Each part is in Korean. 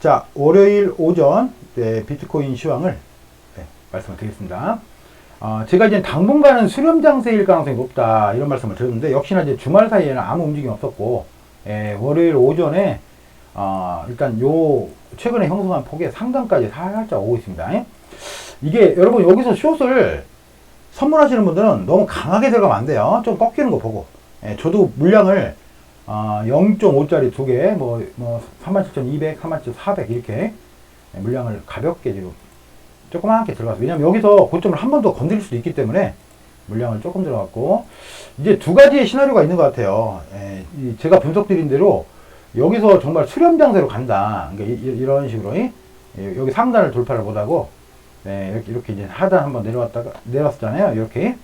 자, 월요일 오전 네, 비트코인 시황을 네, 말씀을 드리겠습니다. 어, 제가 이제 당분간은 수렴 장세일 가능성이 높다 이런 말씀을 드렸는데 역시나 이제 주말 사이에는 아무 움직임 없었고 예, 월요일 오전에 어, 일단 요 최근에 형성한 폭의 상단까지 살짝 오고 있습니다. 예? 이게 여러분 여기서 숏을 선물하시는 분들은 너무 강하게 들어가면 안 돼요. 좀 꺾이는 거 보고. 예, 저도 물량을 어, 0.5짜리 두 개, 뭐, 뭐, 37,200, 37,400 이렇게 예, 물량을 가볍게 지금 조그맣게 들어갔어요. 왜냐면 여기서 고점을 한 번 더 건드릴 수도 있기 때문에 물량을 조금 들어갔고, 이제 두 가지의 시나리오가 있는 것 같아요. 예, 이 제가 분석드린 대로 여기서 정말 수렴 장세로 간다. 그러니까 이, 런 식으로, 예, 여기 상단을 돌파를 못하고, 네, 이렇게, 이렇게 이제 하단 한번 내려왔다가, 내려왔잖아요. 이렇게.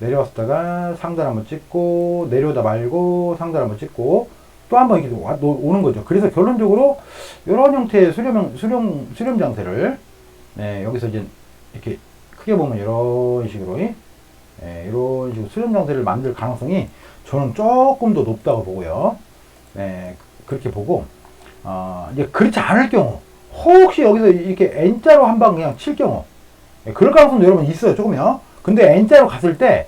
내려왔다가 상단 한번 찍고, 내려오다 말고, 상단 한번 찍고, 또 한번 이렇게 오는 거죠. 그래서 결론적으로, 이런 형태의 수렴, 수렴, 수렴 장세를, 네, 여기서 이제 이렇게 크게 보면 이런 식으로, 예, 이런 식으로 수렴 장세를 만들 가능성이 저는 조금 더 높다고 보고요. 네, 그렇게 보고, 어, 이제 그렇지 않을 경우, 혹시 여기서 이렇게 N자로 한 방 그냥 칠 경우, 예, 그럴 가능성도 여러분 있어요, 조금요. 근데 N자로 갔을 때,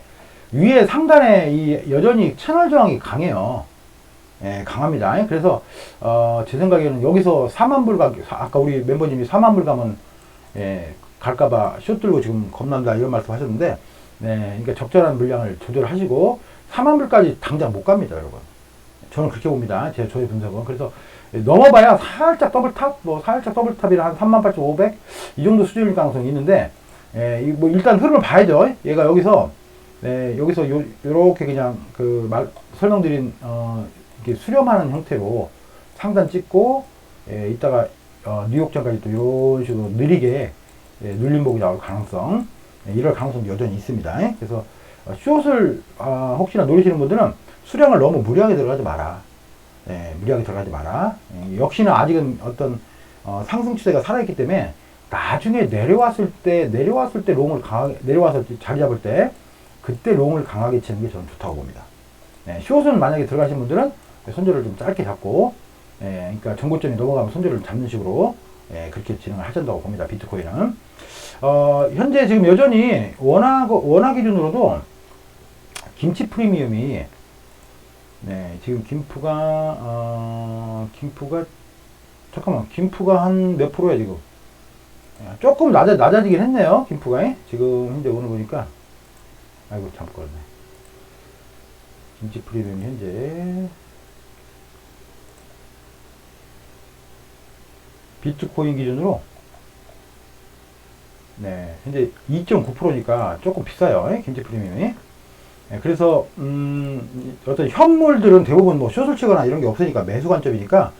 위에 상단에 이 여전히 채널 저항이 강해요. 예, 강합니다. 그래서, 어, 제 생각에는 여기서 4만 불 가, 아까 우리 멤버님이 4만 불 가면, 예, 갈까봐 숏 들고 지금 겁난다 이런 말씀 하셨는데, 네, 그러니까 적절한 물량을 조절하시고, 4만 불까지 당장 못 갑니다, 여러분. 저는 그렇게 봅니다. 제 저의 분석은. 그래서 넘어봐야 살짝 더블탑, 뭐 살짝 더블탑이라 한38,500 이 정도 수준일 가능성이 있는데, 예, 이뭐 일단 흐름을 봐야죠. 얘가 여기서 네, 여기서 요 요렇게 그냥 그 말 설명드린 어 이렇게 수렴하는 형태로 상단 찍고 예, 이따가 어, 뉴욕장까지 또 이런 식으로 느리게 예, 눌림목이 나올 가능성 예, 이럴 가능성도 여전히 있습니다. 예. 그래서 어, 숏을 아, 혹시나 노리시는 분들은 수량을 너무 무리하게 들어가지 마라. 예, 무리하게 들어가지 마라. 예, 역시나 아직은 어떤 어, 상승 추세가 살아있기 때문에 나중에 내려왔을 때 내려왔을 때 롱을 강하게 내려와서 자리 잡을 때 그때 롱을 강하게 치는 게 저는 좋다고 봅니다. 예, 숏은 만약에 들어가신 분들은 손절을 좀 짧게 잡고 예, 그러니까 정고점이 넘어가면 손절을 잡는 식으로 예, 그렇게 진행을 하신다고 봅니다. 비트코인은 어, 현재 지금 여전히 원화 원화 기준으로도 김치 프리미엄이 네, 지금 김프가, 어, 김프가, 잠깐만, 김프가 한 몇 프로야, 지금? 야, 조금 낮아, 낮아지긴 했네요, 김프가. 예? 지금 현재 오늘 보니까. 아이고, 잠깐. 김치 프리미엄 현재. 비트코인 기준으로. 네, 현재 2.9%니까 조금 비싸요, 예? 김치 프리미엄이. 예, 그래서 음, 어떤 현물들은 대부분 뭐 숏을 치거나 이런 게 없으니까 매수 관점이니까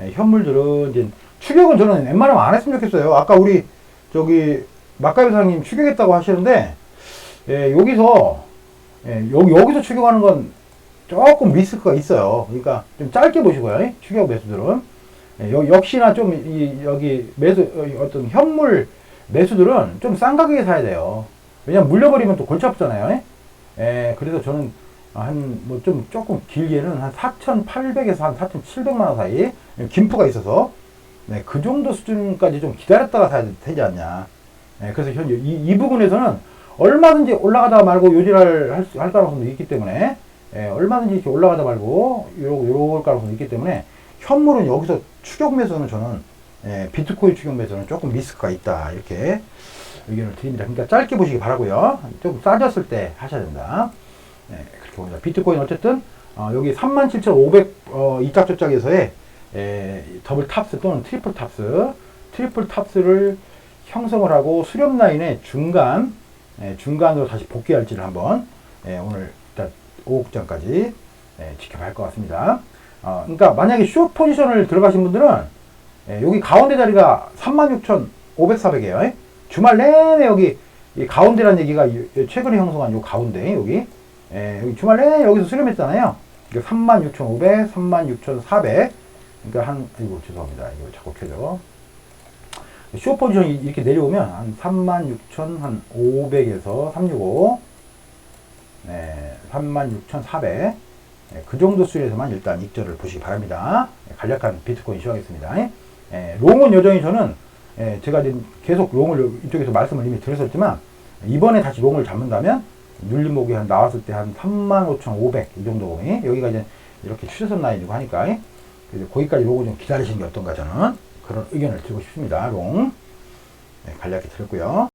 예, 현물들은 이제 추격은 저는 웬만하면 안 했으면 좋겠어요. 아까 우리 저기 막가비사님 추격했다고 하시는데 예, 여기서 예, 여기 여기서 추격하는 건 조금 리스크가 있어요. 그러니까 좀 짧게 보시고요. 예, 추격 매수들은 예, 여, 역시나 좀 이, 여기 매수 어, 어떤 현물 매수들은 좀 싼 가격에 사야 돼요. 왜냐면 물려버리면 또 골치 아프잖아요. 예? 예, 그래서 저는 한, 뭐 좀 조금 길게는 한 4,800에서 한 4,700만 원 사이 김프가 있어서 네, 그 정도 수준까지 좀 기다렸다가 사야 되지 않냐. 예, 그래서 현재 이, 이 부분에서는 얼마든지 올라가다 말고 요지를 할, 수- 할 가능성도 있기 때문에 예, 얼마든지 이렇게 올라가다 말고 요, 요럴 가능성도 있기 때문에 현물은 여기서 추격 매수는 저는 예, 비트코인 추격 매수는 조금 리스크가 있다. 이렇게 의견을 드립니다. 그러니까 짧게 보시기 바라고요. 좀 싸졌을 때 하셔야 된다. 네, 그렇게 봅니다. 비트코인 어쨌든 어, 여기 37,500 어, 이짝 저짝에서의 에, 더블 탑스 또는 트리플 탑스, 트리플 탑스를 형성을 하고 수렴 라인의 중간, 에, 중간으로 다시 복귀할지를 한번 에, 오늘 일단 5억장까지 지켜봐야 할 것 같습니다. 어, 그러니까 만약에 숏 포지션을 들어가신 분들은 에, 여기 가운데 자리가 36,500, 400이에요. 주말 내내 여기 이 가운데란 얘기가 최근에 형성한 요 가운데 여기 예, 여기 주말 내내 여기서 수렴했잖아요. 이게 36,500, 36,400. 그러니까 한 이거 죄송합니다. 이거 자꾸 켜져. 쇼 포지션이 이렇게 내려오면 한 36,한 500에서 365. 네, 36,400. 네, 그 정도 수준에서만 일단 익절을 보시기 바랍니다. 네, 간략한 비트코인 시황했습니다. 예, 롱은 여전히 저는 예, 제가 이제 계속 롱을 이쪽에서 말씀을 이미 드렸었지만 이번에 다시 롱을 잡는다면 눌림목이 한 나왔을 때 한 35,500 이 정도 예? 여기가 이제 이렇게 추세선 라인이고 하니까 예? 그래서 거기까지 롱을 좀 기다리시는 게 어떤가 저는 그런 의견을 드리고 싶습니다. 롱. 네, 간략히 드렸고요